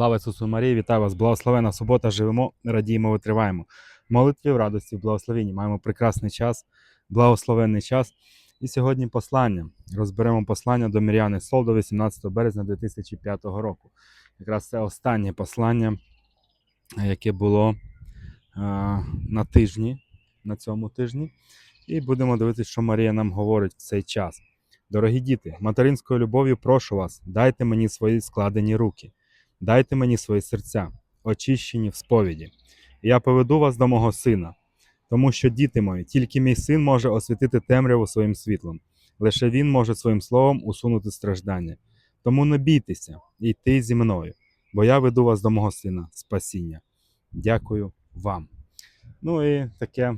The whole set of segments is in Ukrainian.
Слава Ісусу Марії, вітаю вас! Благословена субота, живемо, радіємо, витриваємо. Молитві в радості, в благословенні. Маємо прекрасний час, благословенний час. І сьогодні послання. Розберемо послання до Мір'яни Сол до 18 березня 2005 року. Якраз це останнє послання, яке було е, на тижні, на цьому тижні. І будемо дивитися, що Марія нам говорить в цей час. Дорогі діти, материнською любов'ю прошу вас, дайте мені свої складені руки. Дайте мені свої серця, очищені в сповіді. Я поведу вас до мого сина, тому що, діти мої, тільки мій син може освітити темряву своїм світлом, лише він може своїм словом усунути страждання. Тому не бійтеся і йти зі мною, бо я веду вас до мого сина, спасіння. Дякую вам. Ну і таке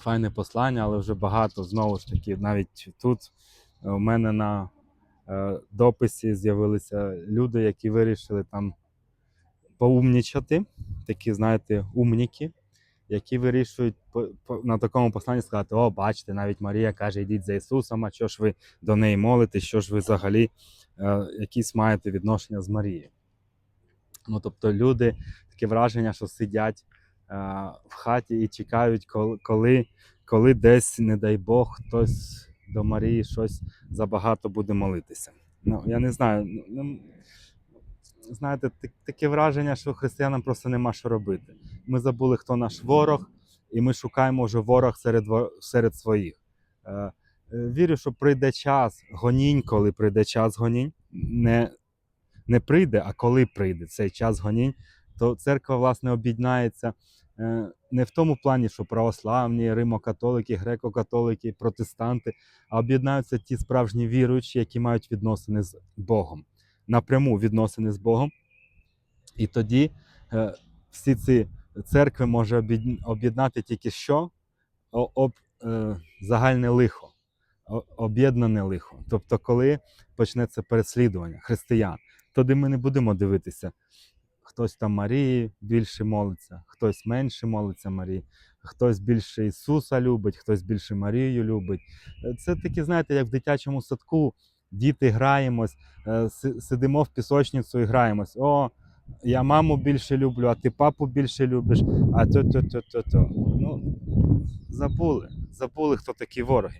файне послання, але вже багато знову ж таки, навіть тут е, у мене на дописі з'явилися люди, які вирішили там поумнічати, такі, знаєте, умніки, які вирішують на такому посланні сказати: О, бачите, навіть Марія каже, йдіть за Ісусом, а що ж ви до неї молитесь, що ж ви взагалі е, якісь маєте відношення з Марією. Ну, тобто люди, таке враження, що сидять е, в хаті і чекають, коли, коли десь, не дай Бог, хтось до Марії щось забагато буде молитися. Ну, я не знаю. ну, ну, Знаєте, так- таке враження, що християнам просто нема що робити. Ми забули, хто наш ворог, і ми шукаємо вже ворог серед, серед своїх. Е, е, Вірю, що прийде час гонінь, коли прийде час гонінь, не, не прийде, а коли прийде цей час гонінь, то церква, власне, об'єднається не в тому плані, що православні, римокатолики, греко-католики, протестанти, а об'єднаються ті справжні віруючі, які мають відносини з Богом, напряму відносини з Богом. І тоді е, всі ці церкви може об'єднати тільки що? Об, е, загальне лихо, об'єднане лихо. Тобто, коли почнеться переслідування християн, тоді ми не будемо дивитися, хтось там Марії більше молиться, хтось менше молиться Марії, хтось більше Ісуса любить, хтось більше Марію любить. Е, Це такі, знаєте, як в дитячому садку. Діти граємось, е, сидимо в пісочницю і граємось. О, я маму більше люблю, а ти папу більше любиш, а то то то то то Ну, забули, забули, хто такі вороги.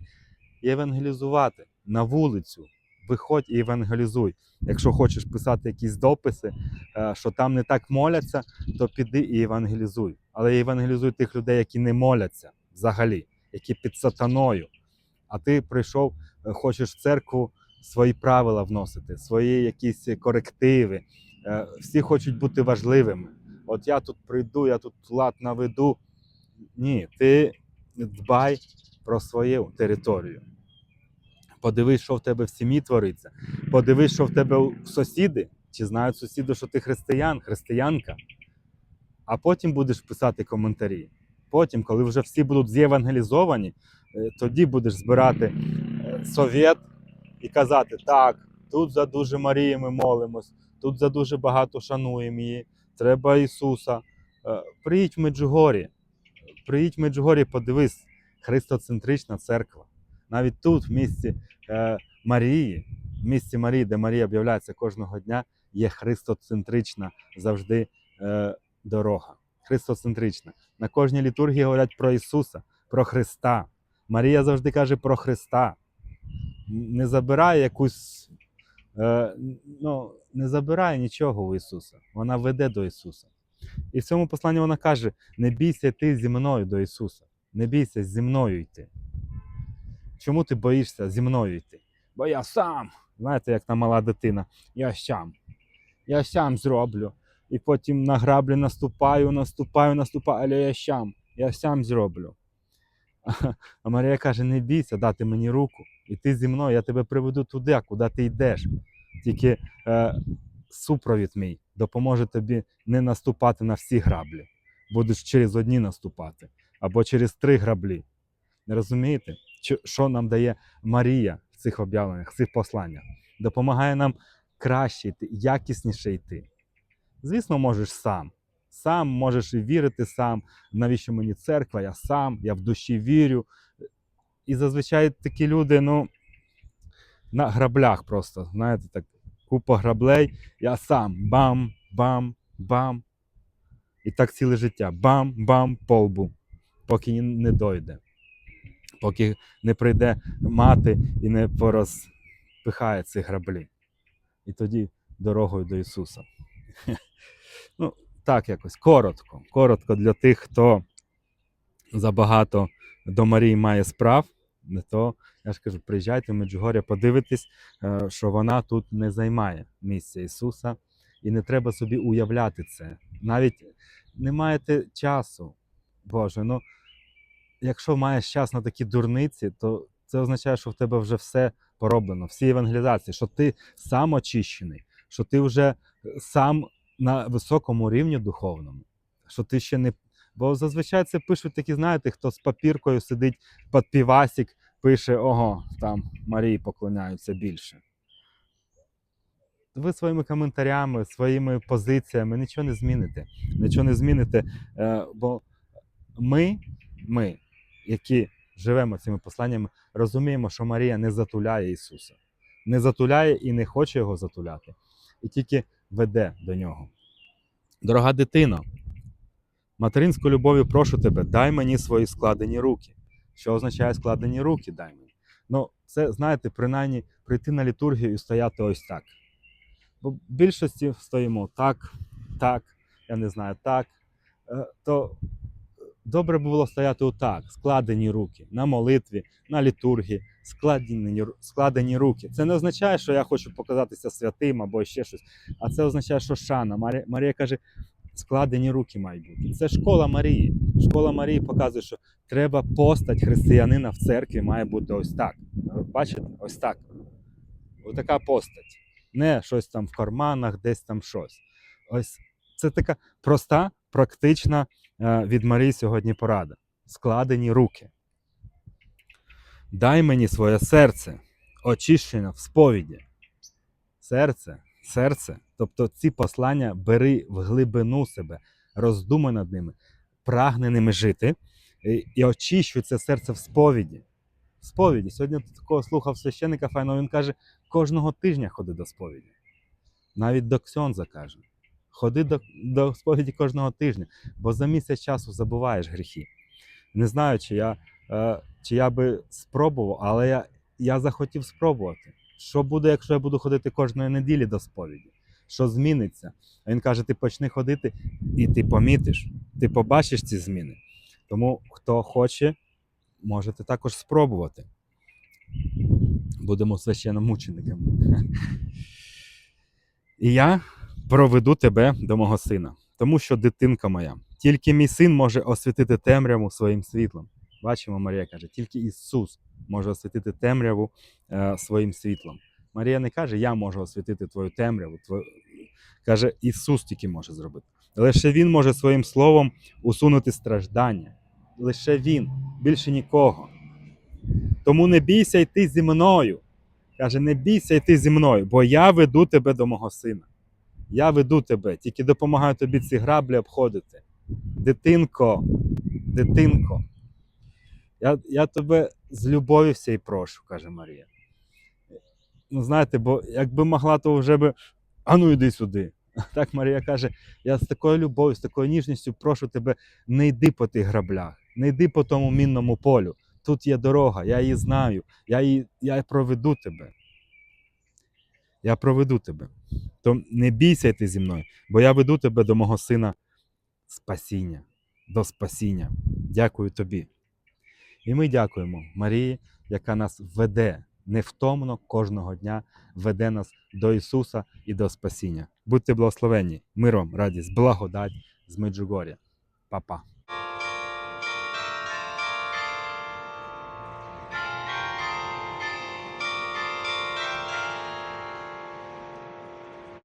Євангелізувати на вулицю. Виходь і евангелізуй. Якщо хочеш писати якісь дописи, е, що там не так моляться, то піди і евангелізуй. Але евангелізуй тих людей, які не моляться взагалі, які під сатаною. А ти прийшов, е, хочеш в церкву свої правила вносити, свої якісь корективи. Е, Всі хочуть бути важливими. От я тут прийду, я тут лад наведу. Ні, ти дбай про свою територію. Подивись, що в тебе в сім'ї твориться. Подивись, що в тебе сусіди, чи знають сусіди, що ти християн, християнка. А потім будеш писати коментарі. Потім, коли вже всі будуть з'євангелізовані, е, тоді будеш збирати е, совєт і казати: так, тут за дуже Марії ми молимось, тут за дуже багато шануємо її, треба Ісуса. Е, Приїдь в Меджугорі, приїдь в Меджугорі, подивись, христоцентрична церква. Навіть тут, в місті е, Марії, в місті Марії, де Марія об'являється кожного дня, є христоцентрична завжди е, дорога. Христоцентрична. На кожній літургії говорять про Ісуса, про Христа. Марія завжди каже про Христа. Не забирає якусь, е, ну, не забирає нічого у Ісуса. Вона веде до Ісуса. І в цьому посланні вона каже: не бійся йти зі мною до Ісуса. Не бійся зі мною йти. Чому ти боїшся зі мною йти? Бо я сам. Знаєте, як та мала дитина. Я сам. Я сам зроблю. І потім на граблі наступаю, наступаю, наступаю, але я сам. Я сам зроблю. А Марія каже: не бійся дати мені руку. І ти зі мною, я тебе приведу туди, куди ти йдеш. Тільки е, супровід мій допоможе тобі не наступати на всі граблі. Будеш через одні наступати або через три граблі. Не розумієте, що нам дає Марія в цих об'явленнях, в цих посланнях? Допомагає нам краще йти, якісніше йти. Звісно, можеш сам. Сам можеш і вірити сам. Навіщо мені церква? Я сам, я в душі вірю. І зазвичай такі люди, ну, на граблях просто, знаєте, так, купа граблей, я сам бам, бам, бам. І так ціле життя. Бам-бам по лбу, поки не дойде. Поки не прийде мати і не порозпихає ці граблі. І тоді дорогою до Ісуса. Ну, так якось коротко. Коротко для тих, хто забагато до Марії має справ. Не то, я ж кажу, приїжджайте в Меджугор'я, подивитесь, е, що вона тут не займає місця Ісуса. І не треба собі уявляти це. Навіть не маєте часу. Боже, ну якщо маєш час на такі дурниці, то це означає, що в тебе вже все пороблено, всі евангелізації, що ти сам очищений, що ти вже сам на високому рівні духовному, що ти ще не. Бо зазвичай це пишуть такі, знаєте, хто з папіркою сидить під півасік, пише: ого, там Марії поклоняються більше. Ви своїми коментарями, своїми позиціями нічого не зміните. Нічого не зміните, е, бо ми, ми, які живемо цими посланнями, розуміємо, що Марія не затуляє Ісуса, не затуляє і не хоче його затуляти, і тільки веде до нього. Дорога дитино, материнською любов'ю прошу тебе, дай мені свої складені руки. Що означає складені руки, дай мені? Ну, це, знаєте, принаймні прийти на літургію і стояти ось так. Бо в більшості стоїмо так, так, я не знаю, так. Е, То добре було стояти отак, складені руки на молитві, на літургії, складені, складені руки. Це не означає, що я хочу показатися святим або ще щось, а це означає, що шана. Марія, Марія каже, складені руки мають бути. Це школа Марії. Школа Марії показує, що треба постать християнина в церкві має бути ось так. Бачите? Ось так. Ось така постать. Не щось там в карманах, десь там щось. Ось це така проста, практична від Марії сьогодні порада. Складені руки. Дай мені своє серце, очищене в сповіді. Серце, серце. Тобто ці послання бери в глибину себе, роздумай над ними, прагни ними жити і, очищуй це серце в сповіді. В сповіді. Сьогодні такого слухав священника файного, він каже, кожного тижня ходи до сповіді. Навіть до Ксьонза каже. Ходи до, до сповіді кожного тижня, бо за місяць часу забуваєш гріхи. Не знаю, чи я, е, чи я би спробував, але я, я захотів спробувати. Що буде, якщо я буду ходити кожної неділі до сповіді? Що зміниться? А він каже: ти почни ходити, і ти помітиш, ти побачиш ці зміни. Тому хто хоче, можете також спробувати. Будемо священномучениками. І я проведу тебе до мого сина, тому що дитинка моя, тільки мій син може освітити темряву своїм світлом. Бачимо, Марія каже, тільки Ісус може освітити темряву е, своїм світлом. Марія не каже, я можу освітити твою темряву. Твою... Каже, Ісус тільки може зробити. Лише Він може своїм словом усунути страждання. Лише Він, більше нікого. Тому не бійся йти зі мною. Каже, не бійся йти зі мною, бо я веду тебе до мого сина. Я веду тебе, тільки допомагаю тобі ці граблі обходити. Дитинко, дитинко, я, я тебе з любові всієї прошу, каже Марія. Ну, знаєте, бо якби могла, то вже би. Ану, йди сюди. Так Марія каже: я з такою любов'ю, з такою ніжністю прошу тебе, не йди по тих граблях, не йди по тому мінному полю. Тут є дорога, я її знаю, я, її, я проведу тебе. Я проведу тебе. То не бійся йти зі мною, бо я веду тебе до мого сина спасіння, до спасіння. Дякую тобі. І ми дякуємо Марії, яка нас веде невтомно кожного дня, веде нас до Ісуса і до спасіння. Будьте благословенні, миром, радість, благодать з Меджугоря. Па-па.